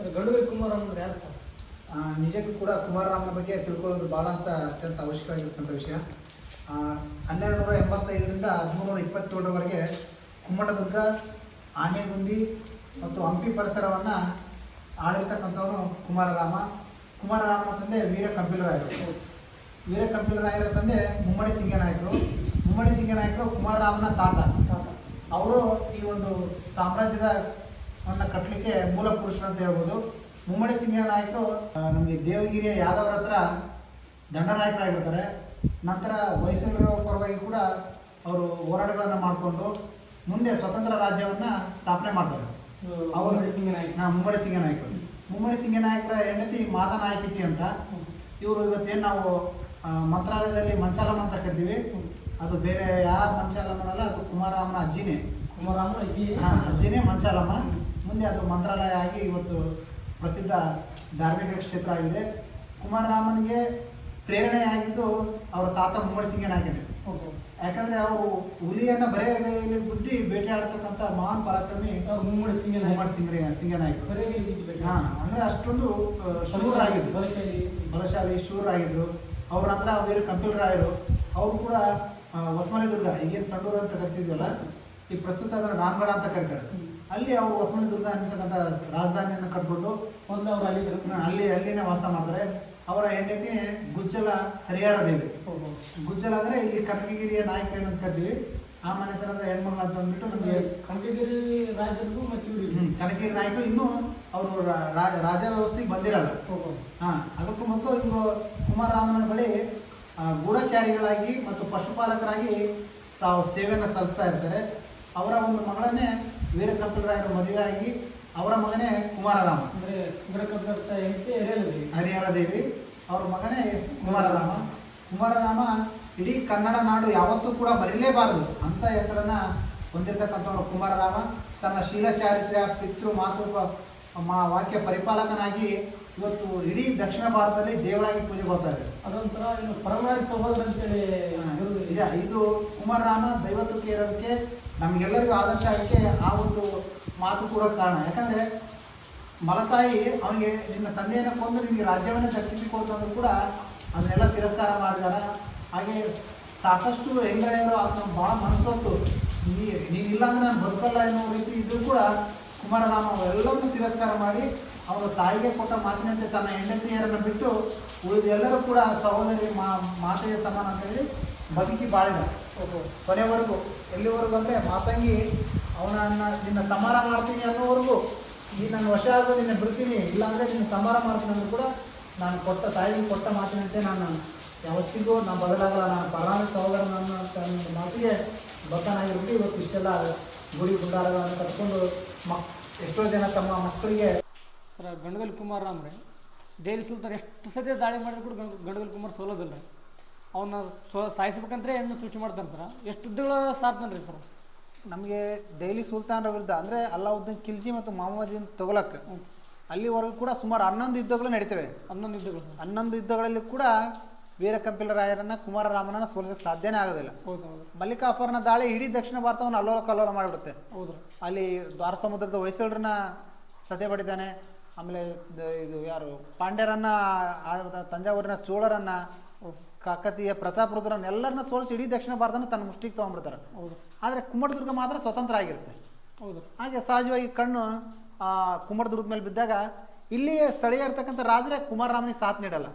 Sir ಗಂಡುಗೈ Kumar ಅಂದ್ರೆ ಯಾರು sir? ಆ, ನಿಜಕ್ಕೂ ಕೂಡ ಕುಮಾರರಾಮನ ಬಗ್ಗೆ ತಿಳ್ಕೊಳ್ಳೋದು ಭಾಳ ಅಂತ ಅತ್ಯಂತ ಅವಶ್ಯಕವಾಗಿರ್ತಕ್ಕಂಥ ವಿಷಯ. ಹನ್ನೆರಡು ನೂರ ಎಂಬತ್ತೈದರಿಂದ ಹದಿಮೂರು ನೂರ ಇಪ್ಪತ್ತೇಳರವರೆಗೆ ಕುಮ್ಮಟದುರ್ಗ ಆನೆಗುಂದಿ ಮತ್ತು ಹಂಪಿ ಪರಿಸರವನ್ನು ಆಳಿರ್ತಕ್ಕಂಥವನು ಕುಮಾರರಾಮ ಕುಮಾರರಾಮನ ತಂದೆ ವೀರ ಕಂಪಿಲರಾಯರು ವೀರ ಕಂಪಿಲರಾಯರ ತಂದೆ ಮುಮ್ಮಡಿ ಸಿಂಗನಾಯಕರು. ಮುಮ್ಮಡಿ ಸಿಂಗನಾಯಕರು ಕುಮಾರರಾಮನ ತಾತ. ತಾತ. ಅವರು ಈ ಒಂದು ಸಾಮ್ರಾಜ್ಯದ ಅನ್ನ ಕಟ್ಟಲಿಕ್ಕೆ ಮೂಲ ಪುರುಷರು ಅಂತ ಹೇಳ್ಬೋದು. ಮುಮ್ಮಡಿ ಸಿಂಗ ನಾಯಕರು ನಮಗೆ ದೇವಗಿರಿಯ ಯಾದವರ ಹತ್ರ ದಂಡನಾಯಕರಾಗಿರ್ತಾರೆ. ನಂತರ ವಯಸ್ಸಿನ ಪರವಾಗಿ ಕೂಡ ಅವರು ಹೋರಾಟಗಳನ್ನು ಮಾಡಿಕೊಂಡು ಮುಂದೆ ಸ್ವತಂತ್ರ ರಾಜ್ಯವನ್ನು ಸ್ಥಾಪನೆ ಮಾಡ್ತಾರೆ. ಅವರು ಸಿಂಹ ನಾಯಕ ಹಾಂ ಮುಮ್ಮಡಿ ಸಿಂಗ ನಾಯಕರು. ಮುಮ್ಮಡಿ ಸಿಂಗ ನಾಯಕರ ಹೆಂಡತಿ ಮಾತಾ ನಾಯಕಿತಿ ಅಂತ. ಇವರು ಇವತ್ತೇನು ನಾವು ಮಂತ್ರಾಲಯದಲ್ಲಿ ಮಂಚಾಲಮ್ಮ ಅಂತ ಕರಿತೀವಿ. ಅದು ಬೇರೆ ಯಾವ ಮಂಚಾಲಮ್ಮನಲ್ಲ ಅದು ಕುಮಾರರಾಮನ ಅಜ್ಜಿನೇ. ಕುಮಾರಾಮನ ಅಜ್ಜಿ. ಹಾಂ ಅಜ್ಜಿನೇ ಮಂಚಾಲಮ್ಮ. ಮುಂದೆ ಅದು ಮಂತ್ರಾಲಯ ಆಗಿ ಇವತ್ತು ಪ್ರಸಿದ್ಧ ಧಾರ್ಮಿಕ ಕ್ಷೇತ್ರ ಆಗಿದೆ. ಕುಮಾರರಾಮನಿಗೆ ಪ್ರೇರಣೆ ಆಗಿದ್ದು ಅವರ ತಾತ ಮುಮ್ಮಡಿ ಸಿಂಗನಾಗಿದೆ. ಯಾಕಂದ್ರೆ ಅವರು ಹುಲಿಯನ್ನ ಬರೇ ಕೈಯಲ್ಲಿ ಬುದ್ಧಿ ಬೇಟೆಯಾಡ್ತಕ್ಕಂಥ ಮಹಾನ್ ಪರಾಕ್ರಮಿ ಮುಮ್ಮಡಿ ಸಿಂಗನ ಮುಮ್ಮಡಿ ಸಿಂಗ ಸಿಂಗನಾಯ್ತು ಹಾ ಅಂದ್ರೆ ಅಷ್ಟೊಂದು ಶೂರಾಗಿದ್ರು ಬಲಶಾಲಿ ಶೂರಾಗಿದ್ರು ಅವ್ರ ಅವ್ರ ಬೇರೆ ಕಂಪ್ಯೂಟರ್ ಕಂಪಿಲರಾಯರು ಅವರು ಕೂಡ ಹೊಸಮನೆ ದುರ್ಗ ಈಗೇನು ಸಂಡೂರು ಅಂತ ಕರಿತಿದ್ವಲ್ಲ ಈ ಪ್ರಸ್ತುತ ಅದನ್ನು ರಾಮಗಢ ಅಂತ ಕರೀತಾರೆ. ಅಲ್ಲಿ ಅವರು ಹೊಸಮನೆ ದುರ್ಗ ಅಂತಕ್ಕಂಥ ರಾಜಧಾನಿಯನ್ನು ಕಟ್ಕೊಂಡು ಮೊದಲು ಅವರು ಅಲ್ಲಿ. ಅಲ್ಲಿ ಅಲ್ಲಿನೇ ವಾಸ ಮಾಡಿದ್ರೆ ಅವರ ಹೆಂಡತಿ ಗುಜ್ಜಲ ಹರಿಹರ ದೇವಿ. ಗುಜ್ಜಲ ಅಂದರೆ ಇಲ್ಲಿ ಕನಕಗಿರಿಯ ನಾಯಕರು ಅಂತ ಕರಿತೀವಿ. ಆ ಮನೆತನದ ಹೆಣ್ಮಗಳು ಅಂತ ಅಂದ್ಬಿಟ್ಟು ನಮಗೆ ಕನಕಗಿರಿ ರಾಜರಿಗೂ ಮತ್ತು ಕನಕಗಿರಿ ನಾಯಕರು ಇನ್ನೂ ಅವರು ರಾಜ ವ್ಯವಸ್ಥೆಗೆ ಬಂದಿರಲ್ಲ. ಹಾಂ ಅದಕ್ಕೂ ಮತ್ತು ಇವರು ಕುಮಾರರಾಮನ ಬಳಿ ಗೂಢಚಾರಿಗಳಾಗಿ ಮತ್ತು ಪಶುಪಾಲಕರಾಗಿ ತಾವು ಸೇವೆಯನ್ನು ಸಲ್ಲಿಸ್ತಾ ಇರ್ತಾರೆ. ಅವರ ಒಂದು ಮಗಳನ್ನೇ ವೀರ ಮದುವೆಯಾಗಿ ಮದುವೆ ಆಗಿ ಅವರ ಮಗನೇ ಕುಮಾರರಾಮ. ಅಂದ್ರೆ ಗುರಕರ್ತ ಹೆಂಡತಿ ಎರೆಯಲ್ರಿ ಹರಿಹರ ದೇವಿ ಅವ್ರ ಮಗನೇ ಕುಮಾರರಾಮ. ಕುಮಾರರಾಮ ಇಡೀ ಕನ್ನಡ ನಾಡು ಯಾವತ್ತೂ ಕೂಡ ಮರಿಲೇಬಾರದು ಅಂತ ಹೆಸರನ್ನ ಹೊಂದಿರತಕ್ಕಂಥವ್ರು ಕುಮಾರರಾಮ. ತನ್ನ ಶೀಲ ಚಾರಿತ್ರ್ಯ ಪಿತೃ ಮಾತೃ ಮಾ ವಾಕ್ಯ ಪರಿಪಾಲಕನಾಗಿ ಇವತ್ತು ಇಡೀ ದಕ್ಷಿಣ ಭಾರತದಲ್ಲಿ ದೇವರಾಗಿ ಪೂಜೆಗೊಳ್ತಾ ಇದೆ ಅದೊಂಥರ ಪರಮಾರಿ ಸಹೋದರ ಅಂತೇಳಿ ನಿಜ ಇದು ಕುಮಾರರಾಮ ದೈವತ್ವಕ್ಕೆ ಇರೋದಕ್ಕೆ ನಮಗೆಲ್ಲರಿಗೂ ಆದರ್ಶ ಆಗಕ್ಕೆ ಆ ಒಂದು ಮಾತು ಕೂಡ ಕಾರಣ. ಯಾಕಂದ್ರೆ ಮಲತಾಯಿ ಅವನಿಗೆ ನಿನ್ನ ತಂದೆಯನ್ನು ಕೊಂದು ರಾಜ್ಯವನ್ನು ರಾಜ್ಯವನ್ನೇ ಅಂದರೂ ಕೂಡ ಅದನ್ನೆಲ್ಲ ತಿರಸ್ಕಾರ ಮಾಡಿದಾರ. ಹಾಗೆ ಸಾಕಷ್ಟು ಹೆಂಗಳೆಯರು ಅದನ್ನ ಭಾಳ ಮನಸ್ಸೊತ್ತು. ನೀನಿಲ್ಲ ಅಂದ್ರೆ ನಾನು ಬದುಕಲ್ಲ ಎನ್ನುವ ರೀತಿ ಇದ್ರೂ ಕೂಡ ಕುಮಾರರಾಮ ಅವೆಲ್ಲವನ್ನು ತಿರಸ್ಕಾರ ಮಾಡಿ ಅವರ ತಾಯಿಗೆ ಕೊಟ್ಟ ಮಾತಿನಂತೆ ತನ್ನ ಹೆಂಡತಿಯರನ್ನು ಬಿಟ್ಟು ಉಳಿದೆಲ್ಲರೂ ಕೂಡ ಸಹೋದರಿ ಮಾ, ಮಾತೆಯ ಸಮಾನ ಅಂತ ಹೇಳಿ ಬದುಕಿ ಬಾಳಿದ. ಕೊನೆವರೆಗೂ ಎಲ್ಲಿವರೆಗೂ ಅಂದರೆ ಮಾತಂಗಿ ಅವನನ್ನ ನಿನ್ನ ಸಮಾರ ಮಾಡ್ತೀನಿ ಅನ್ನೋವರೆಗೂ ಈ ನನ್ನ ವಶ ಆಗೋ ನಿನ್ನ ಬಿಡ್ತೀನಿ ಇಲ್ಲಾಂದರೆ ನಿನ್ನ ಸಮಾರ ಮಾಡ್ತೀನಿ ಅಂದ್ರೂ ಕೂಡ ನಾನು ಕೊಟ್ಟ ತಾಯಿಗೆ ಕೊಟ್ಟ ಮಾತಿನಂತೆ ನಾನು ಯಾವತ್ತಿಗೂ ನಾನು ಬದಲಾಗಲ್ಲ ನಾನು ಪರಾಣ ಸಹೋದರ ನನ್ನ ಮಾತಿಗೆ ಬದ್ಧನಾಗಿರ್ಬಿಟ್ಟು ಇವತ್ತು ಇಷ್ಟೆಲ್ಲ ಗುಡಿ ಗುಂಡಾರಗಳನ್ನು ಕರ್ಕೊಂಡು ಮಕ್ ಎಷ್ಟೋ ಜನ ತಮ್ಮ ಮಕ್ಕಳಿಗೆ ಸರ್ ಗಂಡಗಲ್ ಕುಮಾರ್ ರಾಮ್ರೆ ಜೈಲು ಸುಲ್ತಾನ್ ಎಷ್ಟು ಸತಿ ದಾಳಿ ಮಾಡಿದ್ರು ಕೂಡ ಗಂಡ ಗಂಡಗಲ್ ಕುಮಾರ್ ಸೋಲೋದಿಲ್ಲ ರೀ ಅವನ್ನ ಸೋ ಸಾಯಿಸ್ಬೇಕಂದ್ರೆ ಹೆಣ್ಣು ಸೂಚಿ ಮಾಡ್ತಾನೆ ಎಷ್ಟು ಉದ್ದಗಳ ಸಾಧ್ತಾನೆ ರೀ ಸರ್? ನಮಗೆ ದೆಹಲಿ ಸುಲ್ತಾನರ ವಿರುದ್ಧ ಅಂದರೆ ಅಲ್ಲಾವುದ್ದೀನ್ ಖಿಲ್ಜಿ ಮತ್ತು ಮೊಹಮ್ಮದಿನ್ ತೊಗೊಳಕ್ಕೆ ಅಲ್ಲಿವರೆಗೂ ಕೂಡ ಸುಮಾರು ಹನ್ನೊಂದು ಯುದ್ಧಗಳು ನಡೀತವೆ. ಹನ್ನೊಂದು ಯುದ್ಧಗಳು ಹನ್ನೊಂದು ಯುದ್ಧಗಳಲ್ಲಿ ಕೂಡ ವೀರ ಕುಮಾರ ರಾಮನನ್ನ ಸೋಲಿಸಕ್ಕೆ ಸಾಧ್ಯನೇ ಆಗೋದಿಲ್ಲ. ಮಲ್ಲಿಕಾಫರ್ನ ದಾಳಿ ಇಡೀ ದಕ್ಷಿಣ ಭಾರತವನ್ನು ಅಲ್ಲೋಲ ಕಲ್ಲೋಲ ಮಾಡಿಬಿಡುತ್ತೆ. ಹೌದು. ಅಲ್ಲಿ ದ್ವಾರ ಸಮುದ್ರದ ಹೊಯ್ಸಳರನ್ನ ಸದೆ ಬಡಿದಾನೆ ಆಮೇಲೆ ಇದು ಯಾರು ಪಾಂಡ್ಯರನ್ನ ತಂಜಾವೂರಿನ ಚೋಳರನ್ನ ಕಾಕತೀಯ ಎಲ್ಲರನ್ನ ಸೋಲಿಸಿ ಇಡೀ ದಕ್ಷಿಣ ಭಾರತನ ತನ್ನ ಮುಷ್ಟಿಗೆ ತೊಗೊಂಡ್ಬಿಡ್ತಾರೆ. ಹೌದು. ಆದರೆ ಕುಮ್ಮಟದುರ್ಗ ಮಾತ್ರ ಸ್ವತಂತ್ರ ಆಗಿರುತ್ತೆ. ಹೌದು. ಹಾಗೆ ಸಹಜವಾಗಿ ಕಣ್ಣು ಆ ಕುಮಾರದುರ್ಗದ ಮೇಲೆ ಬಿದ್ದಾಗ ಇಲ್ಲಿಯೇ ಸ್ಥಳೀಯ ಇರ್ತಕ್ಕಂಥ ರಾಜರೇ ಕುಮಾರರಾಮನಿಗೆ ಸಾಥ್ ನೀಡಲ್ಲ.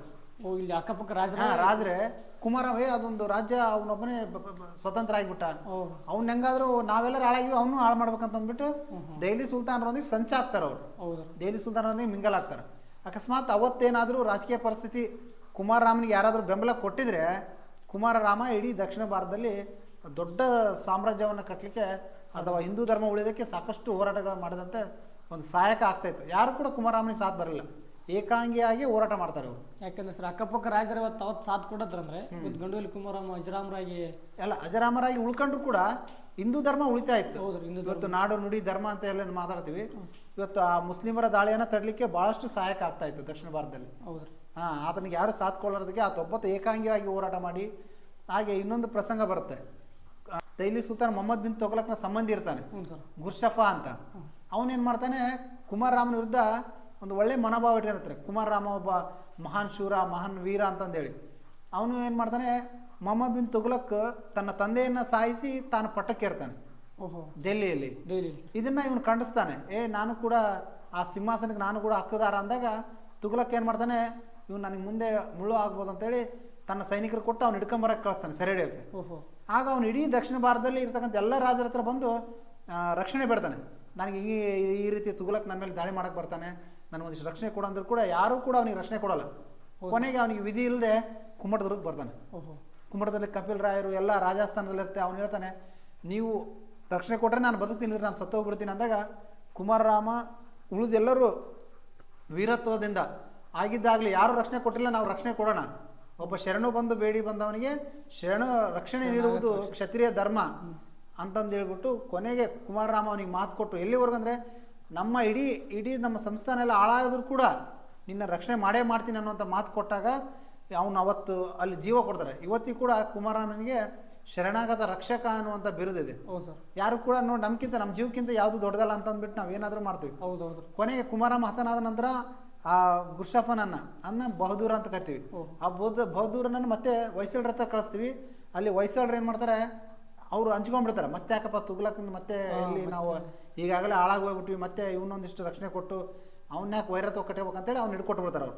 ಓ ಇಲ್ಲಿ ಅಕ್ಕಪಕ್ಕ ರಾಜ ರಾಜರೇ. ಕುಮಾರವೇ ಅದೊಂದು ರಾಜ್ಯ ಅವನೊಬ್ಬನೇ ಸ್ವತಂತ್ರ ಆಗಿಬಿಟ್ಟ. ಅವ್ನ ಹೆಂಗಾದ್ರೂ ನಾವೆಲ್ಲರೂ ಹಾಳಾಗಿವಿ ಅವನು ಹಾಳು ಮಾಡ್ಬೇಕಂತ ಅಂದ್ಬಿಟ್ಟು ದೆಹಲಿ ಸುಲ್ತಾನರೊಂದಿಗೆ ಸಂಚ ಆಗ್ತಾರೆ ಅವರು. ಹೌದು. ದೆಹಲಿ ಸುಲ್ತಾನರೊಂದಿಗೆ ಮಿಂಗಲ್ ಆಗ್ತಾರೆ. ಅಕಸ್ಮಾತ್ ಅವತ್ತೇನಾದರೂ ರಾಜಕೀಯ ಪರಿಸ್ಥಿತಿ ಕುಮಾರರಾಮನಿಗೆ ಯಾರಾದರೂ ಬೆಂಬಲ ಕೊಟ್ಟಿದ್ರೆ ಕುಮಾರರಾಮ ಇಡೀ ದಕ್ಷಿಣ ಭಾರತದಲ್ಲಿ ದೊಡ್ಡ ಸಾಮ್ರಾಜ್ಯವನ್ನು ಕಟ್ಟಲಿಕ್ಕೆ ಅಥವಾ ಹಿಂದೂ ಧರ್ಮ ಉಳಿಯೋದಕ್ಕೆ ಸಾಕಷ್ಟು ಹೋರಾಟಗಳನ್ನು ಮಾಡಿದಂತೆ ಒಂದು ಸಹಾಯಕ ಆಗ್ತಾಯಿತ್ತು ಯಾರು ಕೂಡ ಕುಮಾರರಾಮನಿಗೆ ಸಾಥ್ ಬರಲಿಲ್ಲ. ಏಕಾಂಗಿಯಾಗಿ ಹೋರಾಟ ಮಾಡ್ತಾರೆ ಅವರು. ಯಾಕಂದ್ರೆ ಸರ್ ಅಕ್ಕಪಕ್ಕ ರಾಜರ ಅವತ್ತು ಸಾಥ್ ಕೊಡದ್ರಂದ್ರೆ ಗಂಡಗಲ್ ಕುಮಾರಮ್ಮ ಅಜರಾಮರಾಗಿ ಎಲ್ಲ ಅಜರಾಮರಾಗಿ ಉಳ್ಕೊಂಡ್ರು ಕೂಡ ಹಿಂದೂ ಧರ್ಮ ಉಳಿತಾ ಇತ್ತು. ಇವತ್ತು ನಾಡು ನುಡಿ ಧರ್ಮ ಅಂತ ಎಲ್ಲ ಮಾತಾಡ್ತೀವಿ. ಇವತ್ತು ಆ ಮುಸ್ಲಿಮರ ದಾಳಿಯನ್ನು ತಡಲಿಕ್ಕೆ ಬಹಳಷ್ಟು ಸಹಾಯಕ ಆಗ್ತಾ ಇತ್ತು ದಕ್ಷಿಣ ಭಾರತದಲ್ಲಿ. ಹೌದು. ಹಾ ಆತನಿಗೆ ಯಾರು ಸಾಥ್ ಆ ಆತ ಒಬ್ಬತ್ತು ಏಕಾಂಗಿಯಾಗಿ ಹೋರಾಟ ಮಾಡಿ ಹಾಗೆ ಇನ್ನೊಂದು ಪ್ರಸಂಗ ಬರುತ್ತೆ. ದೆಹಲಿ ದೈಲಿ ಸುಲ್ತಾನ್ ಮೊಹಮ್ಮದ್ ಬಿನ್ ತೊಗಲಕ್ನ ಸಂಬಂಧಿ ಇರ್ತಾನೆ. ಗುರ್ಷಫ ಅಂತ. ಅವನೇನ್ ಮಾಡ್ತಾನೆ ಕುಮಾರರಾಮನ ವಿರುದ್ಧ ಒಂದು ಒಳ್ಳೆ ಮನೋಭಾವ ಇಟ್ಕೊಂಡಿರ್ತಾರೆ ಕುಮಾರರಾಮ ಒಬ್ಬ ಮಹಾನ್ ಶೂರ ಮಹಾನ್ ವೀರ ಅಂತಂದೇಳಿ. ಅವನು ಏನು ಮಾಡ್ತಾನೆ ಮೊಹಮ್ಮದ್ ಬಿನ್ ತುಗ್ಲಕ್ ತನ್ನ ತಂದೆಯನ್ನು ಸಾಯಿಸಿ ತಾನು ಪಟ್ಟಕ್ಕೇರ್ತಾನೆ. ಓಹೋ. ಡೆಲ್ಲಿಯಲ್ಲಿ ಇದನ್ನ ಇವನು ಖಂಡಿಸ್ತಾನೆ. ಏ ನಾನು ಕೂಡ ಆ ಸಿಂಹಾಸನಕ್ಕೆ ನಾನು ಕೂಡ ಹಕ್ಕದಾರ ಅಂದಾಗ ತುಗ್ಲಕ್ ಏನು ಮಾಡ್ತಾನೆ ಇವ್ನು ನನಗೆ ಮುಂದೆ ಮುಳ್ಳು ಆಗ್ಬೋದು ಅಂತೇಳಿ ತನ್ನ ಸೈನಿಕರು ಕೊಟ್ಟು ಅವ್ನು ಹಿಡ್ಕೊಂಬರಕ್ಕೆ ಕಳಿಸ್ತಾನೆ ಸೆರೆ ಹಿಡಿಯೋಕೆ ಓಹೋ. ಆಗ ಅವನು ಇಡೀ ದಕ್ಷಿಣ ಭಾರತದಲ್ಲಿ ಇರ್ತಕ್ಕಂಥ ಎಲ್ಲ ರಾಜರ ಹತ್ರ ಬಂದು ರಕ್ಷಣೆ ಬೇಡ್ತಾನೆ. ನನಗೆ ಈ ಈ ರೀತಿ ತುಗಲಕ್ಕೆ ನನ್ನ ಮೇಲೆ ದಾಳಿ ಮಾಡಕ್ಕೆ ಬರ್ತಾನೆ. ನನಗೊಂದಿಷ್ಟು ರಕ್ಷಣೆ ಕೊಡು ಅಂದ್ರೂ ಕೂಡ ಯಾರೂ ಕೂಡ ಅವನಿಗೆ ರಕ್ಷಣೆ ಕೊಡಲ್ಲ. ಕೊನೆಗೆ ಅವನಿಗೆ ವಿಧಿ ಇಲ್ಲದೆ ಕುಮ್ಮಟದುರ್ಗಕ್ಕೆ ಬರ್ತಾನೆ. ಓಹೋ. ಕುಮ್ಮಟದಲ್ಲಿ ಕಪಿಲ್ ರಾಯರು ಎಲ್ಲ ರಾಜಸ್ಥಾನದಲ್ಲಿರುತ್ತೆ ಅವನು ಹೇಳ್ತಾನೆ ನೀವು ರಕ್ಷಣೆ ಕೊಟ್ಟರೆ ನಾನು ಬದುಕ್ತೀನಿ ನಾನು ಸತ್ತೋಗ್ಬಿಡ್ತೀನಿ ಅಂದಾಗ ಕುಮಾರರಾಮ ಉಳಿದೆಲ್ಲರೂ ವೀರತ್ವದಿಂದ ಆಗಿದ್ದಾಗಲಿ ಯಾರು ರಕ್ಷಣೆ ಕೊಟ್ಟಿಲ್ಲ ನಾವು ರಕ್ಷಣೆ ಕೊಡೋಣ. ಒಬ್ಬ ಶರಣು ಬಂದು ಬೇಡಿ ಬಂದವನಿಗೆ ಶರಣು ರಕ್ಷಣೆ ನೀಡುವುದು ಕ್ಷತ್ರಿಯ ಧರ್ಮ ಅಂತಂದು ಹೇಳ್ಬಿಟ್ಟು ಕೊನೆಗೆ ಕುಮಾರರಾಮ ಅವನಿಗೆ ಮಾತು ಕೊಟ್ಟು ಎಲ್ಲಿವರೆಗೂ ಅಂದರೆ ನಮ್ಮ ಇಡೀ ಇಡೀ ನಮ್ಮ ಸಂಸ್ಥಾನ ಎಲ್ಲ ಹಾಳಾದರೂ ಕೂಡ ನಿನ್ನ ರಕ್ಷಣೆ ಮಾಡೇ ಮಾಡ್ತೀನಿ ಅನ್ನುವಂಥ ಮಾತು ಕೊಟ್ಟಾಗ ಅವನು ಅವತ್ತು ಅಲ್ಲಿ ಜೀವ ಕೊಡ್ತಾರೆ. ಇವತ್ತಿಗೂ ಕೂಡ ಕುಮಾರರಾಮನಿಗೆ ಶರಣಾಗತ ರಕ್ಷಕ ಅನ್ನುವಂಥ ಬಿರುದಿದೆ ಹೌದು ಸರ್. ಯಾರು ಕೂಡ ನೋಡಿ ನಮ್ಗಿಂತ ನಮ್ಮ ಜೀವಕ್ಕಿಂತ ಯಾವುದು ದೊಡ್ಡದಲ್ಲ ಅಂತ ಅಂದ್ಬಿಟ್ಟು ನಾವು ಏನಾದರೂ ಮಾಡ್ತೀವಿ. ಹೌದು ಹೌದು. ಕೊನೆಗೆ ಕುಮಾರ ಮಹತನಾದ ನಂತರ ಆ ಗುರ್ಷಫನನ್ನ ಅನ್ನ ಬಹದೂರ ಅಂತ ಕರಿತೀವಿ. ಆ ಬೌದ್ಧ ಬಹದೂರನನ್ನು ಮತ್ತೆ ಹೊಯ್ಸಳರ ಹತ್ರ ಕಳಿಸ್ತೀವಿ. ಅಲ್ಲಿ ಹೊಯ್ಸಳರು ಏನು ಮಾಡ್ತಾರೆ ಅವರು ಹಂಚ್ಕೊಂಡ್ಬಿಡ್ತಾರೆ. ಮತ್ತೆ ಯಾಕಪ್ಪ ತುಗ್ಲಕ್ ಮತ್ತೆ ಇಲ್ಲಿ ನಾವು ಈಗಾಗಲೇ ಹಾಳಾಗಿ ಹೋಗ್ಬಿಟ್ವಿ ಮತ್ತೆ ಇವನೊಂದಿಷ್ಟು ರಕ್ಷಣೆ ಕೊಟ್ಟು ಅವ್ನ ಯಾಕೆ ವೈರತ್ವ ಕಟ್ಟಬೇಕಂತೇಳಿ ಅವ್ನು ಹಿಡ್ಕೊಟ್ಟು ಬಿಡ್ತಾರೆ ಅವ್ರು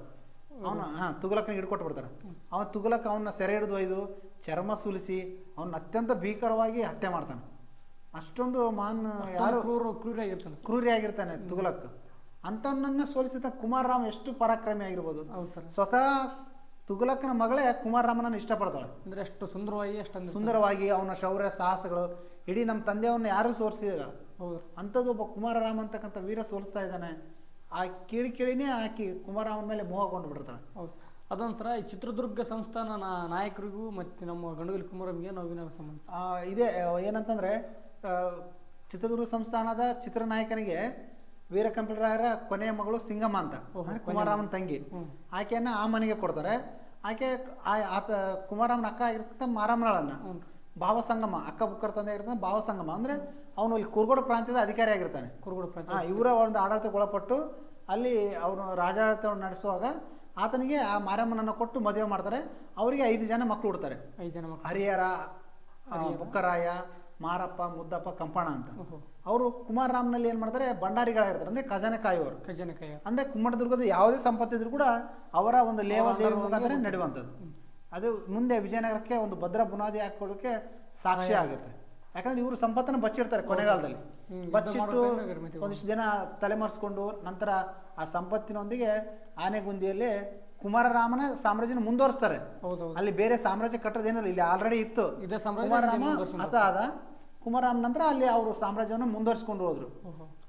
ಅವನು ಹಾಂ ತುಗ್ಲಕ್ನ ಹಿಡ್ಕೊಟ್ಟು ಬಿಡ್ತಾರೆ ಅವನು ತುಗ್ಲಕ್ ಅವನ್ನ ಸೆರೆ ಹಿಡಿದು ಒಯ್ದು ಚರ್ಮ ಸುಲಿಸಿ ಅವನ್ನ ಅತ್ಯಂತ ಭೀಕರವಾಗಿ ಹತ್ಯೆ ಮಾಡ್ತಾನೆ. ಅಷ್ಟೊಂದು ಮಾನ್ ಯಾರು ಕ್ರೂರಿ ಕ್ರೂರಿಯಾಗಿರ್ತಾನೆ ಸರ್. ಅಂತವನನ್ನ ಸೋಲಿಸಿದ ಕುಮಾರರಾಮ ಎಷ್ಟು ಪರಾಕ್ರಮಿ ಆಗಿರ್ಬೋದು. ಹೌದು ಸರ್. ಸ್ವತಃ ತುಘಲಕ್ನ ಮಗಳೇ ಕುಮಾರರಾಮನನ್ನು ಇಷ್ಟಪಡ್ತಾಳೆ. ಅಂದ್ರೆ ಎಷ್ಟು ಸುಂದರವಾಗಿ ಅಷ್ಟೊಂದು ಸುಂದರವಾಗಿ ಅವನ ಶೌರ್ಯ ಸಾಹಸಗಳು ಇಡೀ ನಮ್ಮ ತಂದೆಯವನ್ನ ಯಾರೂ ಸೋಲಿಸಿಲ್ಲ. ಹೌದು. ಅಂಥದ್ದು ಒಬ್ಬ ಕುಮಾರರಾಮ ಅಂತಕ್ಕಂಥ ವೀರ ಸೋಲಿಸ್ತಾ ಇದ್ದಾನೆ. ಆ ಕೇಳಿ ಕೇಳಿನೇ ಆಕಿ ಕುಮಾರರಾಮನ ಮೇಲೆ ಮೋಹಗೊಂಡು ಬಿಡ್ತಾಳೆ ಹೌದು. ಅದೊಂಥರ ಈ ಚಿತ್ರದುರ್ಗ ಸಂಸ್ಥಾನ ನಾಯಕರಿಗೂ ಮತ್ತು ನಮ್ಮ ಗಂಡುಗಲಿ ಕುಮಾರಮ್ಗೆ ನೋವಿನ ಸಂಬಂಧ. ಇದೇ ಏನಂತಂದ್ರೆ ಚಿತ್ರದುರ್ಗ ಸಂಸ್ಥಾನದ ಚಿತ್ರನಾಯಕನಿಗೆ ವೀರ ಕಂಪಿಲರಾಯರ ಕೊನೆಯ ಮಗಳು ಸಿಂಗಮ್ಮ ಅಂತ. ಕುಮಾರಾಮನ್ ಅಂದ್ರೆ ತಂಗಿ. ಆಕೆಯನ್ನ ಆ ಮನೆಗೆ ಕೊಡ್ತಾರೆ. ಆಕೆ ಆತ ಕುಮಾರಮ್ಮನ ಅಕ್ಕ ಆಗಿರ್ತಕ್ಕಂಥ ಮಾರಮ್ಮನಳನ್ನ. ಹ್ಞೂ ಭಾವ ಸಂಗಮ ಅಕ್ಕ ಬುಕ್ಕರ್ ತಂದೆ ಆಗಿರ್ತಾನೆ ಭಾವ ಸಂಗಮ. ಅಂದ್ರೆ ಅವನು ಇಲ್ಲಿ ಕುರುಗೋಡು ಪ್ರಾಂತ್ಯದ ಅಧಿಕಾರಿ ಆಗಿರ್ತಾನೆ. ಕುರುಗೋಡು ಪ್ರಾಂತ್ಯ ಇವರ ಒಂದು ಆಡಳಿತಕ್ಕೆ ಒಳಪಟ್ಟು ಅಲ್ಲಿ ಅವನು ರಾಜಾಡಳಿತವನ್ನು ನಡೆಸುವಾಗ ಆತನಿಗೆ ಆ ಮಾರಮ್ಮನನ್ನು ಕೊಟ್ಟು ಮದುವೆ ಮಾಡ್ತಾರೆ. ಅವರಿಗೆ ಐದು ಜನ ಮಕ್ಕಳು ಹುಡ್ತಾರೆ. ಐದು ಜನ ಹರಿಹರ ಬುಕ್ಕರಾಯ ಮಾರಪ್ಪ ಮುದ್ದಪ್ಪ ಕಂಪಣ ಅಂತ. ಅವರು ಕುಮಾರರಾಮ್ನಲ್ಲಿ ಏನು ಮಾಡ್ತಾರೆ? ಭಂಡಾರಿಗಳಾಗಿರ್ತಾರೆ. ಅಂದ್ರೆ ಖಜಾನೆ ಕಾಯುವರು ಖಜಾನೆ ಕಾಯೋ ಅಂದ್ರೆ ಕುಮ್ಮಟದುರ್ಗದ ಯಾವುದೇ ಸಂಪತ್ತಿದ್ರು ಕೂಡ ಅವರ ಒಂದು ಲೇವಾದೇವಿ ಮುಖಾಂತರ ನಡೆಯುವಂಥದ್ದು. ಅದು ಮುಂದೆ ವಿಜಯನಗರಕ್ಕೆ ಒಂದು ಭದ್ರ ಬುನಾದಿ ಹಾಕೊಳ್ಳೋಕೆ ಸಾಕ್ಷಿ ಆಗುತ್ತೆ. ಯಾಕಂದ್ರೆ ಇವರು ಸಂಪತ್ತನ್ನು ಬಚ್ಚಿಡ್ತಾರೆ ಕೊನೆಗಾಲದಲ್ಲಿ. ಬಚ್ಚಿಟ್ಟು ಒಂದಿಷ್ಟು ಜನ ತಲೆಮರೆಸ್ಕೊಂಡು ನಂತರ ಆ ಸಂಪತ್ತಿನೊಂದಿಗೆ ಆನೆಗುಂದಿಯಲ್ಲಿ ಕುಮಾರರಾಮನ ಸಾಮ್ರಾಜ್ಯನ ಮುಂದುವರಿಸ್ತಾರೆ. ಅಲ್ಲಿ ಬೇರೆ ಸಾಮ್ರಾಜ್ಯ ಕಟ್ಟೋದೇನಿಲ್ಲ ಇಲ್ಲಿ ಆಲ್ರೆಡಿ ಇತ್ತು. ಕುಮಾರರಾಮ ಮುಂದುವರ್ಸ್ಕೊಂಡು ಆದ ಕುಮಾರರಾಮ ನಂತರ ಅಲ್ಲಿ ಅವರು ಸಾಮ್ರಾಜ್ಯವನ್ನು ಮುಂದುವರಿಸಿಕೊಂಡು ಹೋದ್ರು.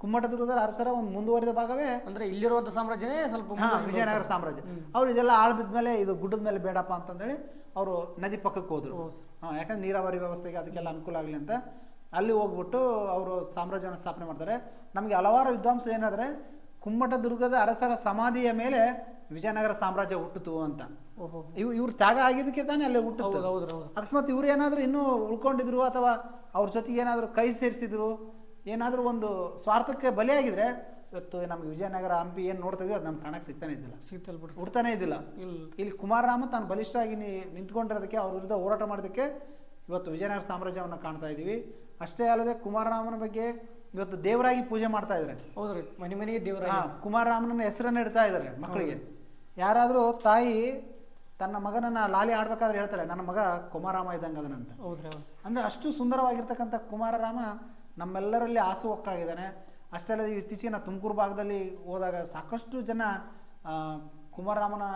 ಕುಮ್ಮಟದುರ್ಗದ ಅರಸರ ಒಂದು ಮುಂದುವರಿದ ಭಾಗವೇ ಅಂದ್ರೆ ಇಲ್ಲಿರುವಂತ ಸಾಮ್ರಾಜ್ಯನೇ ಸ್ವಲ್ಪ ವಿಜಯನಗರ ಸಾಮ್ರಾಜ್ಯ. ಅವ್ರು ಇದೆಲ್ಲ ಆಳ್ ಬಿದ್ಮೇಲೆ ಇದು ಗುಡ್ಡದ ಮೇಲೆ ಬೇಡಪ್ಪ ಅಂತಂದೇಳಿ ಅವರು ನದಿ ಪಕ್ಕಕ್ಕೆ ಹೋದ್ರು. ಹೌದು. ಯಾಕಂದ್ರೆ ನೀರಾವರಿ ವ್ಯವಸ್ಥೆಗೆ ಅದಕ್ಕೆಲ್ಲ ಅನುಕೂಲ ಆಗಲಿ ಅಂತ ಅಲ್ಲಿ ಹೋಗ್ಬಿಟ್ಟು ಅವರು ಸಾಮ್ರಾಜ್ಯವನ್ನು ಸ್ಥಾಪನೆ ಮಾಡ್ತಾರೆ. ನಮಗೆ ಹಲವಾರು ವಿದ್ವಾಂಸ ಏನಾದರೆ ಕುಮ್ಮಟದುರ್ಗದ ಅರಸರ ಸಮಾಧಿಯ ಮೇಲೆ ವಿಜಯನಗರ ಸಾಮ್ರಾಜ್ಯ ಹುಟ್ಟಿತು ಅಂತ. ಇವ್ ಇವ್ರು ತ್ಯಾಗ ಆಗಿದ್ದಕ್ಕೆ ತಾನೇ ಅಲ್ಲಿ ಹುಟ್ಟಿತು ಹೌದು. ಅಕಸ್ಮಾತ್ ಇವ್ರು ಏನಾದ್ರು ಇನ್ನೂ ಉಳ್ಕೊಂಡಿದ್ರು ಅಥವಾ ಅವ್ರ ಜೊತೆಗೆ ಏನಾದರೂ ಕೈ ಸೇರಿಸಿದ್ರು ಏನಾದರೂ ಒಂದು ಸ್ವಾರ್ಥಕ್ಕೆ ಬಲಿಯಾಗಿದ್ರೆ ಇವತ್ತು ನಮ್ಗೆ ವಿಜಯನಗರ ಹಂಪಿ ಏನು ನೋಡ್ತಾ ಇದೀವಿ ಅದು ನಮ್ಗೆ ಕಾಣಕ್ಕೆ ಸಿಗ್ತಾನೆ ಇದ್ದಿಲ್ಲ. ಸಿಗ್ತಲ್ ಬಿಟ್ಟು ಹುಡ್ತಾನೆ ಇದ್ದಿಲ್ಲ. ಇಲ್ಲ. ಇಲ್ಲಿ ಕುಮಾರರಾಮ ತಾನು ಬಲಿಷ್ಠರಾಗಿ ನಿಂತ್ಕೊಂಡಿರೋದಕ್ಕೆ ಅವ್ರ ವಿರುದ್ಧ ಹೋರಾಟ ಮಾಡೋದಕ್ಕೆ ಇವತ್ತು ವಿಜಯನಗರ ಸಾಮ್ರಾಜ್ಯವನ್ನು ಕಾಣ್ತಾ ಇದ್ದೀವಿ ಅಷ್ಟೇ ಅಲ್ಲದೆ ಕುಮಾರರಾಮನ ಬಗ್ಗೆ ಇವತ್ತು ದೇವರಾಗಿ ಪೂಜೆ ಮಾಡ್ತಾ ಇದ್ದಾರೆ. ಹೌದ್ರಿ ಮನೆ ಮನೆಗೆ ದೇವರ ಕುಮಾರರಾಮನ ಹೆಸರನ್ನು ಇಡ್ತಾ ಇದ್ದಾರೆ ಮಕ್ಕಳಿಗೆ. ಯಾರಾದರೂ ತಾಯಿ ತನ್ನ ಮಗನನ್ನ ಲಾಲಿ ಆಡ್ಬೇಕಾದ್ರೆ ಹೇಳ್ತಾಳೆ ನನ್ನ ಮಗ ಕುಮಾರರಾಮ ಇದ್ದಂಗೆ ಅದನಂತ. ಅಂದರೆ ಅಷ್ಟು ಸುಂದರವಾಗಿರ್ತಕ್ಕಂಥ ಕುಮಾರರಾಮ ನಮ್ಮೆಲ್ಲರಲ್ಲಿ ಆಸು ಒಕ್ಕಾಗಿದ್ದಾನೆ ಅಷ್ಟೇ ಅಲ್ಲದೆ ಇತ್ತೀಚಿನ ತುಮಕೂರು ಭಾಗದಲ್ಲಿ ಹೋದಾಗ ಸಾಕಷ್ಟು ಜನ ಕುಮಾರರಾಮನ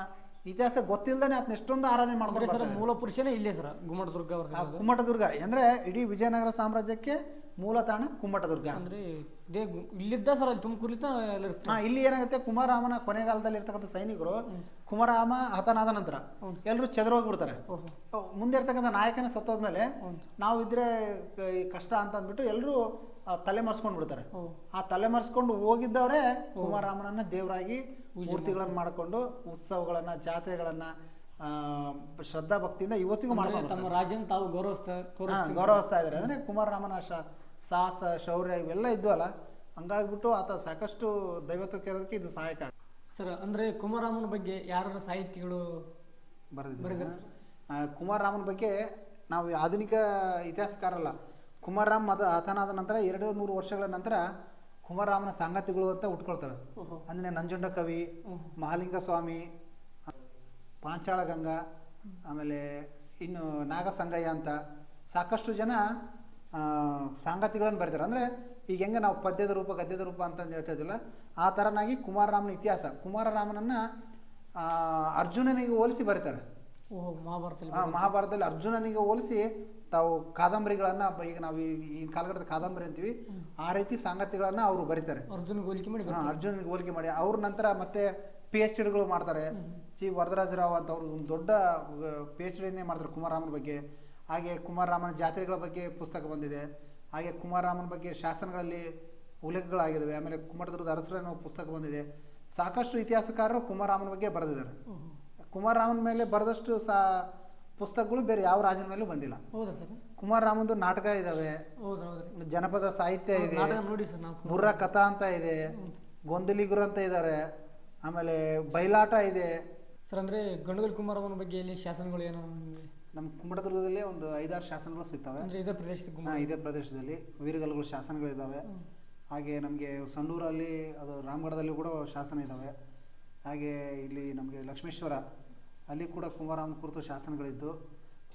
ಇತಿಹಾಸ ಗೊತ್ತಿಲ್ಲದೇ ಅದನ್ನ ಎಷ್ಟೊಂದು ಆರಾಧನೆ ಮಾಡ್ತಾರೆ. ಮೂಲ ಪುರುಷನೇ ಇಲ್ಲೇ ಸರ್ ಗುಮ್ಮಟದುರ್ಗ ಗುಮ್ಮಟದುರ್ಗ. ಅಂದ್ರೆ ಇಡೀ ವಿಜಯನಗರ ಸಾಮ್ರಾಜ್ಯಕ್ಕೆ ಮೂಲ ತಾಣ ಕುಮ್ಮಟದುರ್ಗ. ಅಂದ್ರೆ ಇದೇ ಇಲ್ಲಿದ್ದ ಸರ್ ಅಲ್ಲಿ ತುಮಕೂರ್ಲಿದ್ದ ಹಾ ಇಲ್ಲಿ ಏನಾಗುತ್ತೆ ಕುಮಾರರಾಮನ ಕೊನೆಗಾಲದಲ್ಲಿ ಇರ್ತಕ್ಕಂಥ ಸೈನಿಕರು ಕುಮಾರರಾಮ ಹತನಾದ ನಂತರ. ಎಲ್ಲರೂ ಚದರ ಹೋಗ್ಬಿಡ್ತಾರೆ ಮುಂದೆ ಇರ್ತಕ್ಕಂಥ ನಾಯಕನೇ ಸತ್ತೋದ್ಮೇಲೆ ನಾವು ಇದ್ರೆ ಈ ಕಷ್ಟ ಅಂತ ಅಂದ್ಬಿಟ್ಟು ಎಲ್ಲರೂ ತಲೆ ಮರೆಸ್ಕೊಂಡು ಬಿಡ್ತಾರೆ ಆ ತಲೆ ಮರೆಸ್ಕೊಂಡು ಹೋಗಿದ್ದವರೇ ಕುಮಾರರಾಮನನ್ನ ದೇವರಾಗಿ ಮೂರ್ತಿಗಳನ್ನು ಮಾಡಿಕೊಂಡು ಉತ್ಸವಗಳನ್ನ ಜಾತ್ರೆಗಳನ್ನ ಶ್ರದ್ಧಾ ಭಕ್ತಿಯಿಂದ ಇವತ್ತಿಗೂ ಮಾಡ್ತಾರೆ ತಮ್ಮ ರಾಜ್ಯನ ತಾವು ಗೌರವಿಸ್ತಾ ಗೌರವಿಸ್ತಾ ಇದ್ದಾರೆ. ಅಂದ್ರೆ ಕುಮಾರರಾಮನ ಸಾಹಸ ಶೌರ್ಯ ಇವೆಲ್ಲ ಇದ್ವಲ್ಲ ಹಂಗಾಗ್ಬಿಟ್ಟು ಆತ ಸಾಕಷ್ಟು ದೈವತ್ವ ಕೇಳೋದಕ್ಕೆ ಇದು ಸಹಾಯಕ. ಸರ್ ಅಂದರೆ ಕುಮಾರರಾಮನ ಬಗ್ಗೆ ಯಾರ ಸಾಹಿತಿಗಳು ಬರೆದಿದ್ದಾರೆ? ಕುಮಾರರಾಮನ ಬಗ್ಗೆ ನಾವು ಆಧುನಿಕ ಇತಿಹಾಸಕಾರಲ್ಲ. ಕುಮಾರರಾಮ್ ಅದು ಆತನಾದ ನಂತರ ಎರಡು ನೂರು ವರ್ಷಗಳ ನಂತರ ಕುಮಾರರಾಮನ ಸಂಗತಿಗಳು ಅಂತ ಉಟ್ಕೊಳ್ತವೆ. ಅಂದ್ರೆ ನಂಜುಂಡ ಕವಿ ಮಹಾಲಿಂಗ ಸ್ವಾಮಿ ಪಾಂಚಾಳ ಗಂಗಾ ಆಮೇಲೆ ಇನ್ನು ನಾಗಸಂಗಯ್ಯ ಅಂತ ಸಾಕಷ್ಟು ಜನ ಸಾಂಗತಿಗಳನ್ನು ಬರೀತಾರೆ. ಅಂದರೆ ಈಗ ಹೆಂಗೆ ನಾವು ಪದ್ಯದ ರೂಪ ಗದ್ಯದ ರೂಪ ಅಂತ ಹೇಳ್ತಾ ಇದ್ದಿಲ್ಲ ಆ ಥರನಾಗಿ ಕುಮಾರರಾಮನ ಇತಿಹಾಸ. ಕುಮಾರರಾಮನನ್ನು ಅರ್ಜುನನಿಗೆ ಹೋಲಿಸಿ ಬರೀತಾರೆ. ಓ ಮಹಾಭಾರತದಲ್ಲಿ ಹಾಂ ಮಹಾಭಾರತದಲ್ಲಿ ಅರ್ಜುನನಿಗೆ ಹೋಲಿಸಿ ತಾವು ಕಾದಂಬರಿಗಳನ್ನು ಈಗ ನಾವು ಈ- ಕಾಲಘಟ್ಟದ ಕಾದಂಬರಿ ಅಂತೀವಿ ಆ ರೀತಿ ಸಾಂಗತಿಗಳನ್ನು ಅವರು ಬರೀತಾರೆ. ಅರ್ಜುನಿಗೆ ಹೋಲಿಕೆ ಮಾಡಿ ಹಾಂ ಅರ್ಜುನನಿಗೆ ಹೋಲಿಕೆ ಮಾಡಿ. ಅವ್ರ ನಂತರ ಮತ್ತೆ ಪಿ ಎಚ್ ಡಿಗಳು ಮಾಡ್ತಾರೆ ಚಿ ವರದರಾಜರಾವ್ ಅಂತ ಅವರು ಒಂದು ದೊಡ್ಡ ಪಿ ಎಚ್ ಡಿನೇ ಮಾಡ್ತಾರೆ ಕುಮಾರರಾಮನ ಬಗ್ಗೆ. ಹಾಗೆ ಕುಮಾರರಾಮನ ಜಾತ್ರೆಗಳ ಬಗ್ಗೆ ಪುಸ್ತಕ ಬಂದಿದೆ. ಹಾಗೆ ಕುಮಾರರಾಮನ ಬಗ್ಗೆ ಶಾಸನಗಳಲ್ಲಿ ಉಲ್ಲೇಖಗಳಾಗಿದ್ದಾವೆ. ಆಮೇಲೆ ಕುಮಟದುರ್ಗದ ಅರಸರ ಅನ್ನೋ ಪುಸ್ತಕ ಬಂದಿದೆ. ಸಾಕಷ್ಟು ಇತಿಹಾಸಕಾರರು ಕುಮಾರರಾಮನ ಬಗ್ಗೆ ಬರೆದಿದ್ದಾರೆ. ಕುಮಾರರಾಮನ ಮೇಲೆ ಬರೆದಷ್ಟು ಸಾ ಪುಸ್ತಕಗಳು ಬೇರೆ ಯಾವ ರಾಜನ ಮೇಲೂ ಬಂದಿಲ್ಲ. ಹೌದಾ ಸರ್? ಕುಮಾರರಾಮಂದು ನಾಟಕ ಇದಾವೆ. ಜನಪದ ಸಾಹಿತ್ಯ ಇದೆ. ನೋಡಿ ಸರ್ ಬುರ್ರ ಕಥಾ ಅಂತ ಇದೆ. ಗೊಂದಲಿಗರು ಅಂತ ಇದ್ದಾರೆ. ಆಮೇಲೆ ಬಯಲಾಟ ಇದೆ. ಸರ್ ಅಂದರೆ ಗಂಡುಗಲ್ ಕುಮಾರರಾಮನ ಬಗ್ಗೆ ಇಲ್ಲಿ ಶಾಸನಗಳು ಏನೋ? ನಮ್ಮ ಕುಮಟದುರ್ಗದಲ್ಲೇ ಒಂದು ಐದಾರು ಶಾಸನಗಳು ಸಿಗ್ತವೆ. ಅಂದರೆ ಇದೇ ಪ್ರದೇಶದ ಹಾ, ಇದೇ ಪ್ರದೇಶದಲ್ಲಿ ವೀರಗಲ್ಗಳು ಶಾಸನಗಳಿದ್ದಾವೆ ಹಾಗೆ ನಮಗೆ ಸಂಡೂರಲ್ಲಿ ಅದು ರಾಮಗಢದಲ್ಲಿ ಕೂಡ ಶಾಸನ ಇದ್ದಾವೆ ಹಾಗೆ ಇಲ್ಲಿ ನಮಗೆ ಲಕ್ಷ್ಮೇಶ್ವರ ಅಲ್ಲಿ ಕೂಡ ಕುಮಾರಾಮ್ ಕುರಿತು ಶಾಸನಗಳಿದ್ದು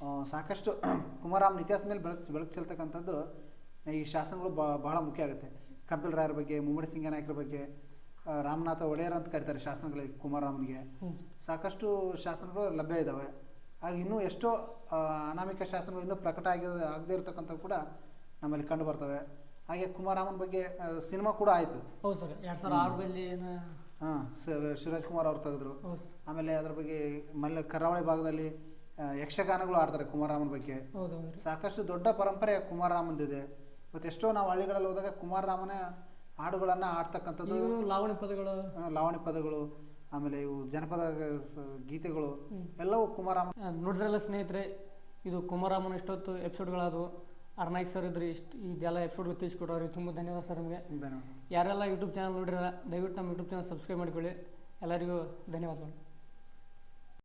ಆ, ಸಾಕಷ್ಟು ಕುಮಾರಾಮ್ ಇತಿಹಾಸದ ಮೇಲೆ ಬೆಳಕು ಬೆಳಕು ಚೆಲ್ತಕ್ಕಂಥದ್ದು ಈ ಶಾಸನಗಳು ಬ- ಬಹಳ ಮುಖ್ಯ ಆಗುತ್ತೆ. ಕಪಿಲ್ ರಾಯರ ಬಗ್ಗೆ ಮುಮ್ಮಡಿ ಸಿಂಗ ನಾಯಕರ ಬಗ್ಗೆ ಆ, ರಾಮನಾಥ ಒಡೆಯರ್ ಅಂತ ಕರೀತಾರೆ ಶಾಸನಗಳಿಗೆ ಕುಮಾರರಾಮನಿಗೆ ಸಾಕಷ್ಟು ಶಾಸನಗಳು ಲಭ್ಯ ಇದ್ದಾವೆ ಹಾಗೆ ಇನ್ನೂ ಎಷ್ಟೋ ಅನಾಮಿಕ ಶಾಸನಗಳು ಇನ್ನೂ ಪ್ರಕಟ ಆಗಿ ಆಗದೇ ಇರತಕ್ಕಂಥವು ಕೂಡ ನಮ್ಮಲ್ಲಿ ಕಂಡು ಬರ್ತವೆ. ಹಾಗೆ ಕುಮಾರರಾಮನ್ ಬಗ್ಗೆ ಸಿನಿಮಾ ಕೂಡ ಆಯಿತು. ಹೌದು ಸರ್ ಎರಡು ಸಾವಿರ ಏನೋ? ಹಾಂ ಶಿವರಾಜ್ ಕುಮಾರ್ ಅವ್ರು ತೆಗೆದ್ರು. ಆಮೇಲೆ ಅದ್ರ ಬಗ್ಗೆ ಮಲ್ಲ ಕರಾವಳಿ ಭಾಗದಲ್ಲಿ ಯಕ್ಷಗಾನಗಳು ಆಡ್ತಾರೆ ಕುಮಾರರಾಮನ್ ಬಗ್ಗೆ. ಸಾಕಷ್ಟು ದೊಡ್ಡ ಪರಂಪರೆ ಇದೆ ಮತ್ತೆ ಎಷ್ಟೋ ನಾವು ಹಳ್ಳಿಗಳಲ್ಲಿ ಹೋದಾಗ ಕುಮಾರರಾಮನ ಹಾಡುಗಳನ್ನು ಆಡ್ತಕ್ಕಂಥದ್ದು. ಲಾವಣಿ ಪದಗಳು. ಲಾವಣಿ ಪದಗಳು. ಆಮೇಲೆ ಇವು ಜನಪದ ಗೀತೆಗಳು. ಎಲ್ಲವೂ ಕುಮಾರಾಮ ನೋಡಿದ್ರಲ್ಲ ಸ್ನೇಹಿತರೆ ಇದು ಕುಮಾರಾಮನ ಇಷ್ಟೊತ್ತು ಎಪಿಸೋಡ್ಗಳಾದವು ಅರ್ನಾಯ್ಕ್ ಸರ್ ಇದ್ರಿ ಇಷ್ಟು ಇದೆಲ್ಲ ಎಪಿಸೋಡ್ ತಿಳಿಸ್ಕೊಡೋರಿ ತುಂಬ ಧನ್ಯವಾದ ಸರ್ ನಿಮಗೆ. ಧನ್ಯವಾದ. ಯಾರೆಲ್ಲ ಯೂಟ್ಯೂಬ್ ಚಾನಲ್ ನೋಡಿರಲ್ಲ ದಯವಿಟ್ಟು ನಮ್ಮ ಯೂಟ್ಯೂಬ್ ಚಾನಲ್ ಸಬ್ಸ್ಕ್ರೈಬ್ ಮಾಡ್ಕೊಳ್ಳಿ. ಎಲ್ಲರಿಗೂ ಧನ್ಯವಾದಗಳು.